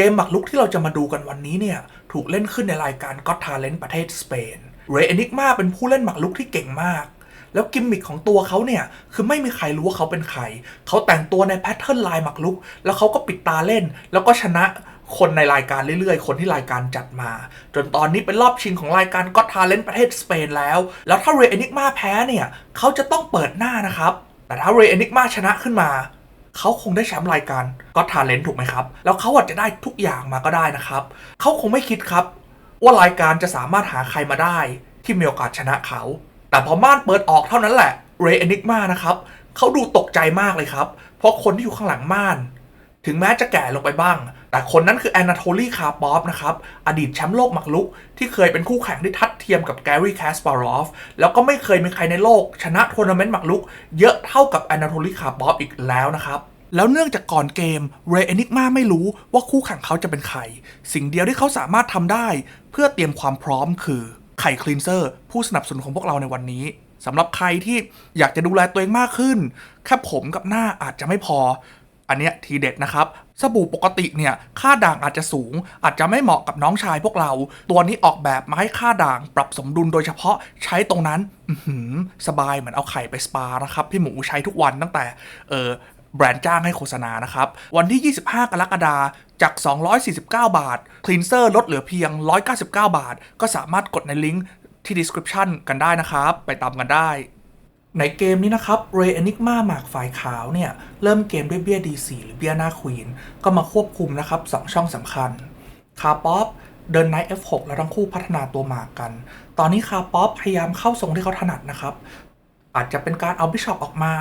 เกมหมากรุกที่เราจะมาดูกันวันนี้เนี่ย ถูกเล่นขึ้นในรายการ Got Talent ประเทศสเปน เรย์เอนิกมาเป็นผู้เล่นหมากรุกที่เก่งมาก แล้วกิมมิคของตัวเขาเนี่ย คือไม่มีใครรู้ว่าเขาเป็นใคร เขาแต่งตัวในแพทเทิร์นลายหมากรุก แล้วเขาก็ปิดตาเล่น แล้วก็ชนะคนในรายการเรื่อยๆ คนที่รายการจัดมา จนตอนนี้เป็นรอบชิงของรายการ Got Talent ประเทศสเปนแล้ว แล้วถ้าเรย์เอนิกมาแพ้เนี่ย เขาจะต้องเปิดหน้านะครับ แต่ถ้าเรย์เอนิกมาชนะขึ้นมา เขาคงได้แชมป์รายการก็ทาเลนถูกไหมครับ แล้วเขาอาจจะได้ทุกอย่างมาก็ได้นะครับ เขาคงไม่คิดครับ ว่ารายการจะสามารถหาใครมาได้ที่มีโอกาสชนะเขา แต่พอม่านเปิดออกเท่านั้นแหละเรย์อนิกมานะครับเขาดูตกใจมากเลยครับ เพราะคนที่อยู่ข้างหลังม่าน ถึงแม้จะแก่ลงไปบ้าง แต่คนนั้นคือแอนนาโทลีคาร์ปอฟนะครับ อดีตแชมป์โลกหมากรุก ที่เคยเป็นคู่แข่งที่ทัดเทียมกับแกรี่แคสปารอฟ แล้วก็ไม่เคยมีใครในโลก ชนะทัวร์นาเมนต์หมากรุก เยอะเท่ากับแอนนาโทลีคาร์ปอฟอีกแล้วนะครับแล้วเนื่องจากก่อนเกมเรย์เอนิกมาไม่รู้ว่าคู่แข่งเขาจะเป็นใคร สิ่งเดียวที่เขาสามารถทำได้ เพื่อเตรียมความพร้อมคือไข่คลีนเซอร์ ผู้สนับสนุนของพวกเราในวันนี้สำหรับใครที่อยากจะดูแลตัวเองมากขึ้น แค่ผมกับหน้าอาจจะไม่พอ อันเนี้ยทีเด็ดนะครับ สบู่ปกติเนี่ย ค่าด่างอาจจะสูง อาจจะไม่เหมาะกับน้องชายพวกเรา ตัวนี้ออกแบบมาให้ค่าด่างปรับสมดุลโดยเฉพาะใช้ตรงนั้นสบายเหมือนเอาไข่ไปสปานะครับ พี่หมูใช้ทุกวันตั้งแต่ เออแบรนด์จ้างให้โฆษณานะครับ วันที่ 25 กรกฎาคมจาก 249 บาท คลีนเซอร์ลดเหลือเพียง 199 บาท ก็สามารถกดในลิงก์ที่ description กันได้นะครับ ไปตามกันได้ ในเกมนี้นะครับเรย์อนิกมาหมากฝ่ายขาวเนี่ย เริ่มเกมด้วยเบี้ย D4 หรือเบี้ยหน้าควีน ก็มาควบคุมนะครับ2ช่องสำคัญ คาป๊อปเดินไนท์ F6 แล้วทั้งคู่พัฒนาตัวหมากกัน ตอนนี้คาป๊อปพยายามเข้าทรงที่เขาถนัดนะครับ อาจจะเป็นการเอาบิชอปออกมา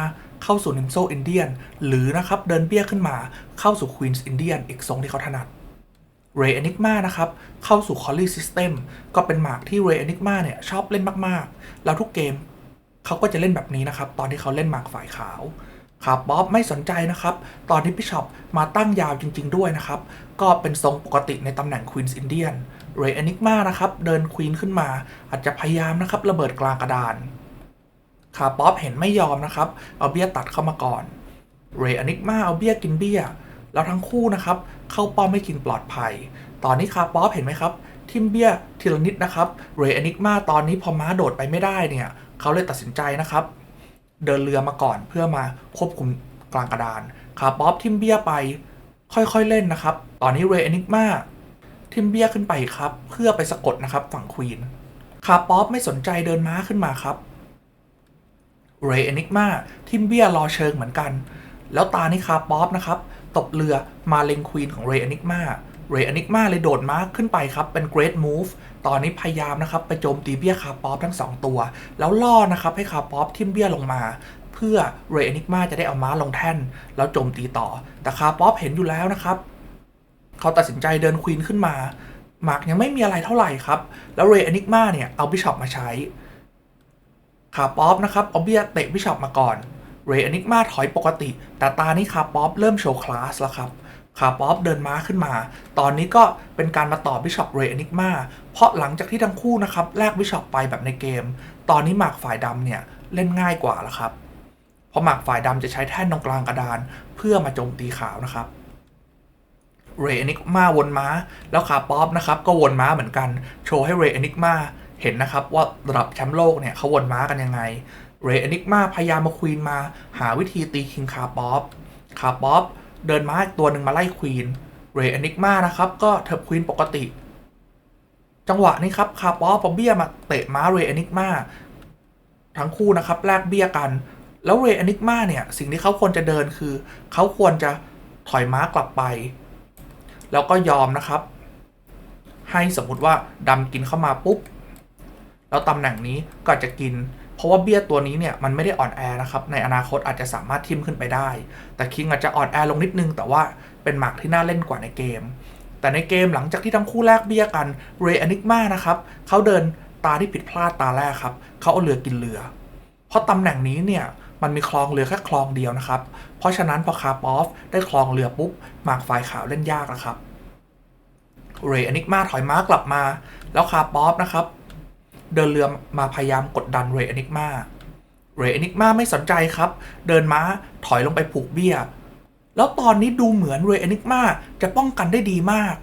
เข้าสู่นิมโซอินเดียน หรือนะครับเดินเบี้ยขึ้นมาเข้าสู่ควีนส์อินเดียนอีกทรงที่เขาถนัดเรย์อนิกมานะครับ เข้าสู่คอลลี่ซิสเต็มก็เป็นหมากที่เรย์อนิกมาเนี่ยชอบเล่นมากๆ แล้วทุกเกม เขาก็จะเล่นแบบนี้นะครับ ตอนที่เขาเล่นหมากฝ่ายขาวคาร์บ๊อบไม่สนใจนะครับ ตอนที่พิชอปมาตั้งยาวจริง ๆ ด้วยนะครับ ก็เป็นทรงปกติในตำแหน่งควีนส์อินเดียนเรย์อนิกมานะครับ เดินควีนขึ้นมา อาจจะพยายามนะครับ ระเบิดกลางกระดานคาร์บ๊อบเห็นไม่ยอมนะครับ เอาเบี้ยตัดเข้ามาก่อน เรย์อนิกมาเอาเบี้ยกินเบี้ย แล้วทั้งคู่นะครับ เข้าป้อมไม่กินปลอดภัย ตอนนี้คาร์ป๊อปเห็นไหมครับ ทิมเบี้ยทีละนิดนะครับ เรย์อนิกมาตอนนี้พอม้าโดดไปไม่ได้เนี่ย เขาเลยตัดสินใจนะครับ เดินเรือมาก่อนเพื่อมาควบคุมกลางกระดานคาร์ป๊อปทิมเบียไปค่อยๆเล่นนะครับ ตอนนี้เรย์อนิกมาทิมเบียขึ้นไปครับ เพื่อไปสะกดนะครับฝั่งควีนคาร์ป๊อปไม่สนใจเดินม้าขึ้นมาครับเรย์อนิกมาทิมเบียรอเชิงเหมือนกัน แล้วตานี้คาร์ป๊อปนะครับ ตบเรือมาเล็งควีนของเรย์อนิกมา เรย์อนิกมาเลยโดดม้าขึ้นไปครับ เป็น great move ตอนนี้พยายามนะครับ ไปโจมตีเบี้ยคาร์ป๊อปทั้ง 2 ตัว แล้วล่อนะครับ ให้คาร์ป๊อปทิมเบี้ยลงมา เพื่อเรย์อนิกมาจะได้เอาม้าลงแท่น แล้วโจมตีต่อ แต่คาร์ป๊อปเห็นอยู่แล้วนะครับ เขาตัดสินใจเดินควีนขึ้นมาหมากยังไม่มีอะไรเท่าไหร่ครับ แล้วเรย์อนิกมาเนี่ยเอาบิชอปมาใช้คาร์ป๊อปนะครับเอาเบี้ยเตะบิชอปมาก่อนเรย์อนิกมาถอยปกติ แต่ตานี้คาร์ป๊อปเริ่มโชว์คลาสแล้วครับ คาร์ป๊อปเดินม้าขึ้นมา ตอนนี้ก็เป็นการมาต่อบิชอปเรย์อนิกมาเพราะหลังจากที่ทั้งคู่นะครับแลกบิชอปไปแบบในเกม ตอนนี้หมากฝ่ายดำเนี่ยเล่นง่ายกว่าแล้วครับ เพราะหมากฝ่ายดำจะใช้แท่นตรงกลางกระดาน เพื่อมาโจมตีขาวนะครับเรย์อนิกมาวนม้า แล้วคาร์ป๊อปนะครับก็วนม้าเหมือนกัน โชว์ให้เรย์อนิกมาเห็นนะครับว่าระดับแชมป์โลกเนี่ยเขาวนม้ากันยังไงเรย์อนิกมาพยายามมาควีนมา หาวิธีตีคิงคาร์ป๊อปคาร์ป๊อป เดินม้าอีกตัวหนึ่งมาไล่ควีนเรย์อนิกมานะครับ ก็เทิบควีนปกติ จังหวะนี้ครับคาร์ปอปอาเบียมาเตะม้าเรย์อนิกมาทั้งคู่นะครับแลกเบี้ยกัน แล้วเรย์อนิกมาเนี่ย สิ่งที่เขาควรจะเดินคือ เขาควรจะถอยม้ากลับไป แล้วก็ยอมนะครับ ให้สมมุติว่าดำกินเข้ามาปุ๊บ แล้วตำแหน่งนี้ก็จะกิน เพราะว่าเบี้ยตัวนี้เนี่ยมันไม่ได้อ่อนแอนะครับ ในอนาคตอาจจะสามารถทิมขึ้นไปได้ แต่คิงอาจจะอ่อนแอลงนิดนึง แต่ว่าเป็นหมากที่น่าเล่นกว่าในเกม แต่ในเกมหลังจากที่ทั้งคู่แลกเบี้ยกันเรย์อนิกมานะครับเขาเดินตาที่ผิดพลาดตาแรกครับเขาเอาเรือกินเรือ เพราะตำแหน่งนี้เนี่ยมันมีคลองเรือแค่คลองเดียวนะครับ เพราะฉะนั้นพอคาร์ปอฟได้คลองเรือปุ๊บหมากฝ่ายขาวเล่นยากนะครับ เรย์อนิกมาถอยม้ากลับมา แล้วคาร์ปอฟนะครับ เดินเรือมาพยายามกดดันเรย์อนิกมาเรย์อนิกมาไม่สนใจครับ เดินม้าถอยลงไปผูกเบี้ย แล้วตอนนี้ดูเหมือนเรย์อนิกมาจะป้องกันได้ดีมาก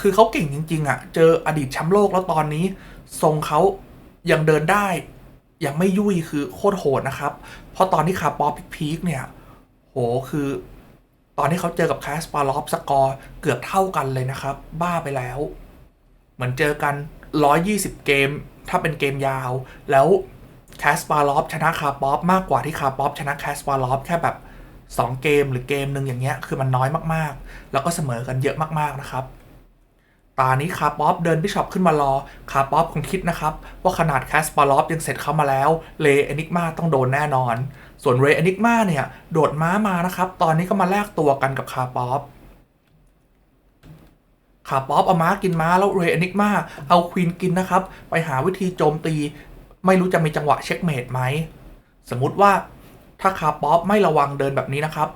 คือเขาเก่งจริง ๆอะ่ะ เจออดีตแชมป์โลกแล้วตอนนี้ ทรงเขายังเดินได้ ยังไม่ยุ่ยคือโคตรโหดนะครับ เพราะตอนที่คาปอพีคเนี่ย โหคือตอนที่เขาเจอกับแคสปาลอฟสกอร์เกือบเท่ากันเลยนะครับ บ้าไปแล้ว เหมือนเจอกัน 120 เกม ถ้าเป็นเกมยาว แล้วแคสปาลอฟชนะคาปอฟมากกว่าที่คาปอฟชนะแคสปาลอฟแค่แบบ 2 เกมหรือเกมหนึ่งอย่างเงี้ยคือมันน้อยมากๆ แล้วก็เสมอกันเยอะมากๆนะครับตานี้คาปอฟเดินบิชอปขึ้นมารอคาปอฟคงคิดนะครับ ว่าขนาดแคสปาลอฟยังเสร็จเข้ามาแล้วเลเอนิกมาต้องโดนแน่นอน ส่วนเรเอนิกมาเนี่ย โดดม้ามานะครับ ตอนนี้ก็มาแลกตัวกันกับคาปอฟ คาป๊อปเอาม้ากินม้าแล้วเรอนิกมาเอาควีนกินนะครับ ไปหาวิธีโจมตี ไม่รู้จะมีจังหวะเช็คเมดไหม สมมุติว่าถ้าคาป๊อปไม่ระวังเดินแบบนี้นะครับ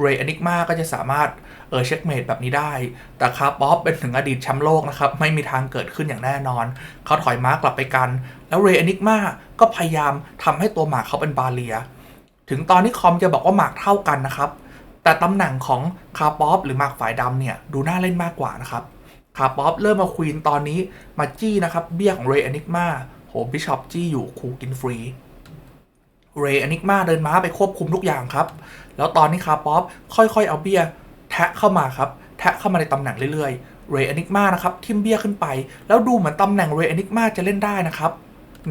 เรอนิกมาก็จะสามารถเออเช็คเมดแบบนี้ได้ แต่คาป๊อปเป็นถึงอดีตแชมป์โลกนะครับ ไม่มีทางเกิดขึ้นอย่างแน่นอน เขาถอยม้ากลับไปกัน แล้วเรอนิกมาก็พยายามทำให้ตัวหมากเขาเป็นบาเลีย ถึงตอนนี้คอมจะบอกว่าหมากเท่ากันนะครับ แต่ตำแหน่งของคาป๊อปหรือหมากฝ่ายดำเนี่ยดูน่าเล่นมากกว่านะครับ คาป๊อปเริ่มมาควีนตอนนี้มาจี้นะครับ เบี้ยของเรย์อนิกมาโหบิชอปจี้อยู่คูกินฟรีเรย์อนิกมาเดินม้าไปควบคุมทุกอย่างครับ แล้วตอนนี้คาป๊อปค่อยๆ เอาเบี้ยแทะเข้ามาครับ แทะเข้ามาในตำแหน่งเรื่อยๆ เรย์อนิกมานะครับทิมเบี้ยขึ้นไป แล้วดูเหมือนตำแหน่งเรย์อนิกมาจะเล่นได้นะครับ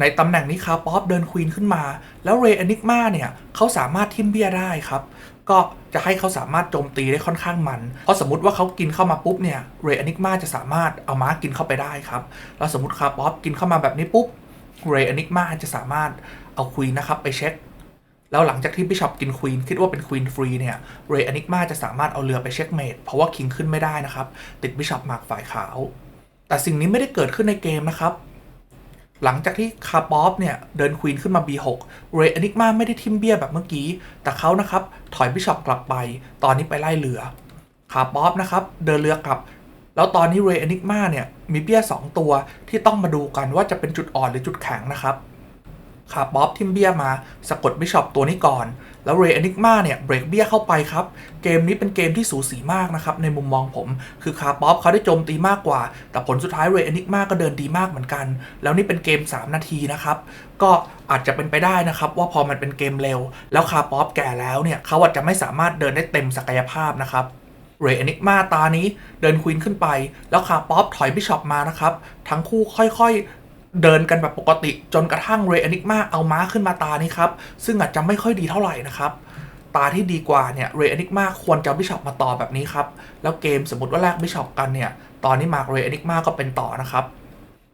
ในตำแหน่งนี้คาป๊อปเดินควีนขึ้นมา แล้วเรย์อนิกมาเนี่ยเขาสามารถทิมเบี้ยได้ครับ ก็จะให้เขาสามารถโจมตีได้ค่อนข้างมัน เพราะสมมติว่าเขากินเข้ามาปุ๊บเนี่ย เรอนิกมาจะสามารถเอาม้ากินเข้าไปได้ครับ แล้วสมมติคาป๊อปกินเข้ามาแบบนี้ปุ๊บ เรอนิกมาจะสามารถเอาควีนนะครับไปเช็ค แล้วหลังจากที่บิชอปกินควีนคิดว่าเป็นควีนฟรีเนี่ย เรอนิกมาจะสามารถเอาเรือไปเช็คเมดเพราะว่าคิงขึ้นไม่ได้นะครับ ติดบิชอปหมากฝ่ายขาว แต่สิ่งนี้ไม่ได้เกิดขึ้นในเกมนะครับ หลังจากที่คาปอฟเนี่ย เดินควีนขึ้นมา B6 เรย์อนิกมาไม่ได้ทิมเบียแบบเมื่อกี้ แต่เขานะครับ ถอยบิชอปกลับไป ตอนนี้ไปไล่เรือคาปอฟนะครับ เดินเรือกลับ แล้วตอนนี้เรย์อนิกมาเนี่ย มีเบี้ย 2 ตัวที่ต้องมาดูกันว่าจะเป็นจุดอ่อนหรือจุดแข็งนะครับ คาป๊อปทิมเบียมาสะกดบิชอปตัวนี้ก่อน แล้วเรย์อนิกมาเนี่ยเบรกเบียเข้าไปครับ เกมนี้เป็นเกมที่สูสีมากนะครับ ในมุมมองผม คือคาป๊อปเขาได้โจมตีมากกว่า แต่ผลสุดท้ายเรย์อนิกมาก็เดินดีมากเหมือนกัน แล้วนี่เป็นเกม 3 นาทีนะครับ ก็อาจจะเป็นไปได้นะครับว่าพอมันเป็นเกมเร็ว แล้วคาป๊อปแก่แล้วเนี่ยเขาอาจจะไม่สามารถเดินได้เต็มศักยภาพนะครับเรย์อนิกมาตานี้เดินควีนขึ้นไป แล้วคาป๊อปถอยบิชอปมานะครับ ทั้งคู่ค่อยๆ เดินกันแบบปกติ จนกระทั่งเรอนิกมาเอาม้าขึ้นมาตานี้ครับ ซึ่งอาจจะไม่ค่อยดีเท่าไหร่นะครับตาที่ดีกว่าเนี่ยเรอนิกมาควรจะบิชอปมาต่อแบบนี้ครับ แล้วเกมสมมติว่าแลกบิชอปกันเนี่ย ตอนนี้มากเรอนิกมาก็เป็นต่อนะครับ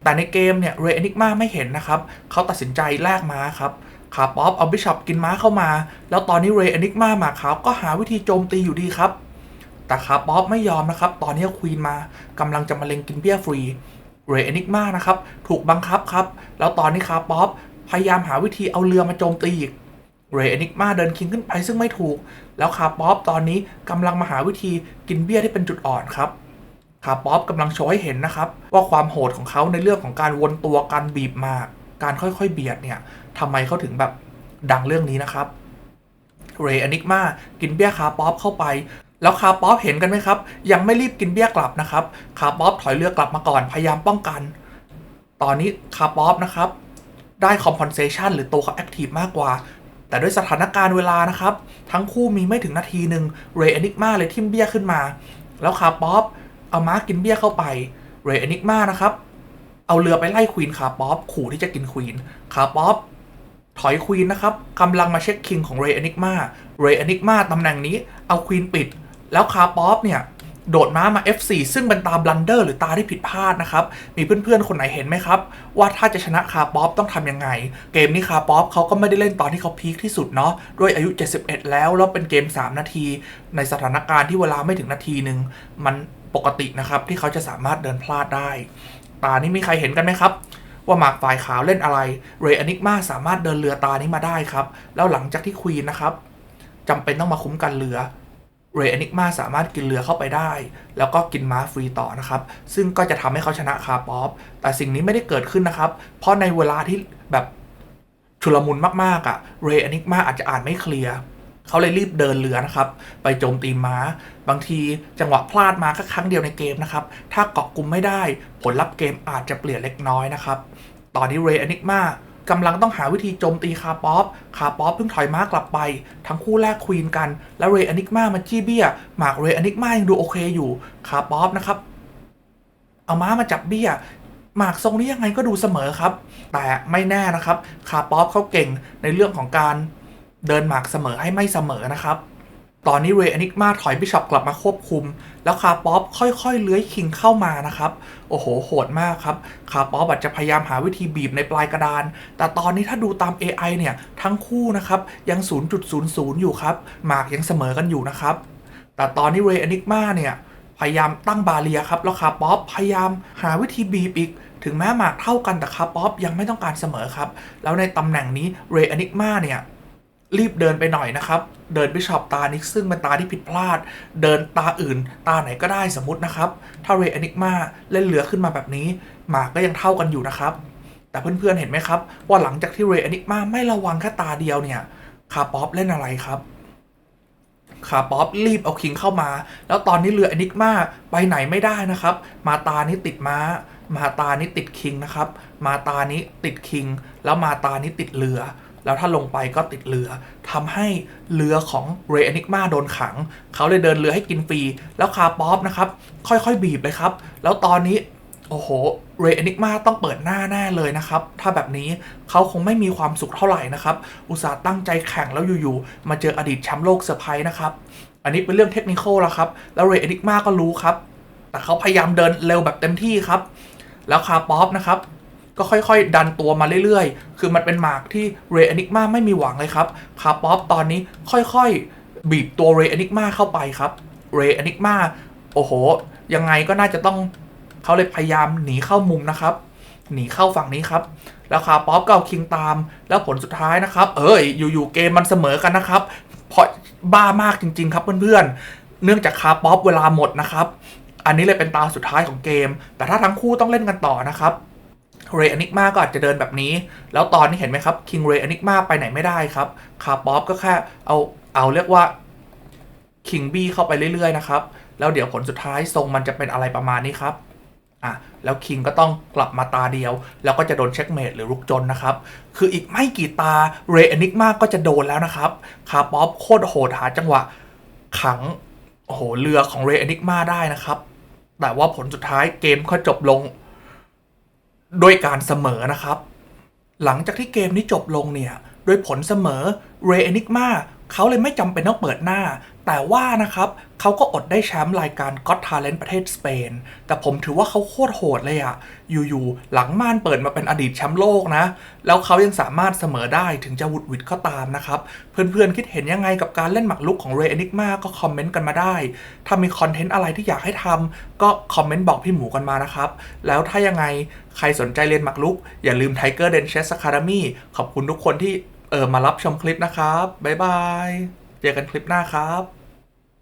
แต่ในเกมเนี่ยเรอนิกมาไม่เห็นนะครับเขาตัดสินใจแลกม้าครับคาป๊อปเอาบิชอปกินม้าเข้ามา แล้วตอนนี้เรอนิกมามาขาวก็หาวิธีโจมตีอยู่ดีครับ แต่คาป๊อปไม่ยอมนะครับ ตอนนี้ควีนมากำลังจะมาเล็งกินเบี้ยฟรี เรย์อนิกมานะครับ ถูกบังคับครับ แล้วตอนนี้คาป๊อปพยายามหาวิธีเอาเรือมาโจมตีอีกเรย์อนิกมาเดินคิงขึ้นไปซึ่งไม่ถูก แล้วคาป๊อปตอนนี้กำลังมาหาวิธีกินเบี้ยที่เป็นจุดอ่อนครับคาป๊อปกำลังโชว์ให้เห็นนะครับ ว่าความโหดของเขาในเรื่องของการวนตัวการบีบมาก การค่อยๆเบียดเนี่ยทำไมเขาถึงแบบดังเรื่องนี้นะครับเรย์อนิกมากินเบี้ยคาป๊อปเข้าไป แล้วคาป๊อปเห็นกันไหมครับ ยังไม่รีบกินเบี้ยกลับนะครับ คาป๊อปถอยเรือกลับมาก่อนพยายามป้องกัน ตอนนี้คาป๊อปนะครับ ได้ compensation หรือตัวเขา active มากกว่า แต่ด้วยสถานการณ์เวลานะครับ ทั้งคู่มีไม่ถึงนาทีหนึ่งเรย์อนิกมาเลยทิมเบี้ยขึ้นมา แล้วคาป๊อปเอาม้ากินเบี้ยเข้าไปเรย์อนิกมานะครับ เอาเรือไปไล่ควีนคาป๊อปขู่ที่จะกินควีนคาป๊อปถอยควีนนะครับกำลังมาเช็คคิงของเรย์อนิกมาเรย์อนิกมาตำแหน่งนี้เอาควีนปิด แล้วคาป๊อปเนี่ยโดดม้ามา F4 ซึ่งเป็นตาบลันเดอร์หรือตาที่ผิดพลาดนะครับ มีเพื่อนๆ คนไหนเห็นไหมครับ ว่าถ้าจะชนะคาป๊อปต้องทำยังไง เกมนี้คาป๊อปเขาก็ไม่ได้เล่นตอนที่เขาพีคที่สุดเนาะด้วยอายุ 71 แล้ว แล้วเป็นเกม 3 นาที ในสถานการณ์ที่เวลาไม่ถึงนาทีหนึ่งมันปกตินะครับ ที่เขาจะสามารถเดินพลาดได้ ตานี้มีใครเห็นกันไหมครับ ว่าหมากฝ่ายขาวเล่นอะไรเรย์อนิกมาสามารถเดินเรือตานี้มาได้ครับแล้วหลังจากที่ควีนนะครับจำเป็นต้องมาคุ้มกันเรือ เรย์อนิกมาสามารถกินเรือเข้าไปได้ แล้วก็กินม้าฟรีต่อนะครับ ซึ่งก็จะทำให้เขาชนะคาป๊อปแต่สิ่งนี้ไม่ได้เกิดขึ้นนะครับ เพราะในเวลาที่แบบชุลมุนมากๆอะ่ะเรย์อนิกมาอาจจะอ่านไม่เคลียร์เขาเลยรีบเดินเรือนะครับ ไปโจมตีม้า บางทีจังหวะพลาดมาแค่ครั้งเดียวในเกมนะครับ ถ้าเกาะกลุ่มไม่ได้ผลลัพธ์เกมอาจจะเปลี่ยนเล็กน้อยนะครับ ตอนนี้เรย์อนิกมา กำลังต้องหาวิธีโจมตีคาป๊อป คาป๊อปเพิ่งถอยม้ากลับไป ทั้งคู่แลกควีนกัน แล้วเรอนิกมามาจี้เบี้ย หมากเรอนิกมายังดูโอเคอยู่ คาป๊อปนะครับ เอาม้ามาจับเบี้ย หมากทรงนี้ยังไงก็ดูเสมอครับ แต่ไม่แน่นะครับ คาป๊อปเขาเก่งในเรื่องของการเดินหมากเสมอให้ไม่เสมอนะครับ ตอนนี้เรย์อนิกมาถอยบิชอปกลับมาควบคุม แล้วคาป๊อปค่อยๆ เลื้อยคิงเข้ามานะครับ โอ้โห โหดมากครับ คาป๊อปอาจจะพยายามหาวิธีบีบในปลายกระดาน แต่ตอนนี้ถ้าดูตาม AI เนี่ย ทั้งคู่นะครับ ยัง 0.00 อยู่ครับ หมากยังเสมอกันอยู่นะครับ แต่ตอนนี้เรย์อนิกมาเนี่ย พยายามตั้งบาเรียครับ แล้วคาป๊อปพยายามหาวิธีบีบอีกถึงแม้หมากเท่ากันแต่คาป๊อปยังไม่ต้องการเสมอครับ แล้วในตำแหน่งนี้เรย์อนิกมาเนี่ย รีบเดินไปหน่อยนะครับ เดินไปชอปตานี้ซึ่งเป็นตาที่ผิดพลาด เดินตาอื่น ตาไหนก็ได้สมมตินะครับ ถ้าเรย์อนิกมาเล่นเหลือขึ้นมาแบบนี้ หมากก็ยังเท่ากันอยู่นะครับ แต่เพื่อนๆเห็นไหมครับ ว่าหลังจากที่เรย์อนิกมาไม่ระวังแค่ตาเดียวเนี่ยคาป๊อปเล่นอะไรครับคาป๊อปรีบเอาคิงเข้ามา แล้วตอนนี้เรืออนิกมาไปไหนไม่ได้นะครับ มาตานี้ติดม้า มาตานี้ติดคิงนะครับ มาตานี้ติดคิง แล้วมาตานี้ติดเรือ แล้วถ้าลงไปก็ติดเรือทำให้เรือของเรอนิกมาโดนขัง เขาเลยเดินเรือให้กินฟรี แล้วคาป๊อปนะครับ ค่อยๆบีบเลยครับ แล้วตอนนี้โอ้โห เรอนิกมาต้องเปิดหน้าแน่เลยนะครับ ถ้าแบบนี้เขาคงไม่มีความสุขเท่าไหร่นะครับ อุตส่าห์ตั้งใจแข่งแล้วอยู่ๆ มาเจออดีตแชมป์โลกเซอร์ไพรส์นะครับ อันนี้เป็นเรื่องเทคนิคแล้วครับ แล้วเรอนิกมาก็รู้ครับ แต่เขาพยายามเดินเร็วแบบเต็มที่ครับ แล้วคาป๊อปนะครับ ก็ค่อยๆ ดันตัวมาเรื่อยๆ คือมันเป็นหมากที่เรอนิกมาไม่มีหวังเลยครับคาป๊อปตอนนี้ค่อยๆ บีบตัวเรอนิกมาเข้าไปครับเรอนิกมาโอ้โห ยังไงก็น่าจะต้องเขาเลยพยายามหนีเข้ามุมนะครับ หนีเข้าฝั่งนี้ครับ แล้วคาป๊อปก็เอาคิงตาม แล้วผลสุดท้ายนะครับ เอ้ยอยู่ๆเกมมันเสมอกันนะครับ เพราะบ้ามากจริง ๆ ครับเพื่อนๆ เนื่องจากคาป๊อปเวลาหมดนะครับ อันนี้เลยเป็นตาสุดท้ายของเกม แต่ถ้าทั้งคู่ต้องเล่นกันต่อนะครับ เรอนิกมาก็อาจจะเดินแบบนี้ แล้วตอนนี้เห็นไหมครับคิงเรอนิกมาไปไหนไม่ได้ครับคาป๊อปก็แค่เอาเอาเรียกว่าคิงบี้เข้าไปเรื่อยๆนะครับ แล้วเดี๋ยวผลสุดท้ายทรงมันจะเป็นอะไรประมาณนี้ครับอะแล้วคิงก็ต้องกลับมาตาเดียว แล้วก็จะโดนเช็คเมดหรือลุกจนนะครับ คืออีกไม่กี่ตาเรอนิกมาก็จะโดนแล้วนะครับคาป๊อปโคตรโหดหาจังหวะขังโอ้โหเรือของเรอนิกมาได้นะครับ แต่ว่าผลสุดท้ายเกมก็จบลง ด้วยการเสมอนะครับ หลังจากที่เกมนี้จบลงเนี่ยโดยผลเสมอเรเอนิกมา เขาเลยไม่จำเป็นต้องเปิดหน้า แต่ว่านะครับเขาก็อดได้แชมป์รายการ Got Talent ประเทศสเปน แต่ผมถือว่าเขาโคตรโหดเลยอะอยู่ๆ หลังม่านเปิดมาเป็นอดีตแชมป์โลกนะ แล้วเขายังสามารถเสมอได้ถึงจะวุดหวิดก็ตามนะครับ เพื่อนๆ คิดเห็นยังไงกับการเล่นหมากรุกของเรย์อนิกมาก็คอมเมนต์กันมาได้ ถ้ามีคอนเทนต์อะไรที่อยากให้ทำก็คอมเมนต์บอกพี่หมูกันมานะครับ แล้วถ้ายังไงใครสนใจเรียนหมากรุก อย่าลืม Tiger Den Chess Academy ขอบคุณทุกคนที่ เออมารับชมคลิปนะครับ บ๊ายบาย เจอกันคลิปหน้าครับ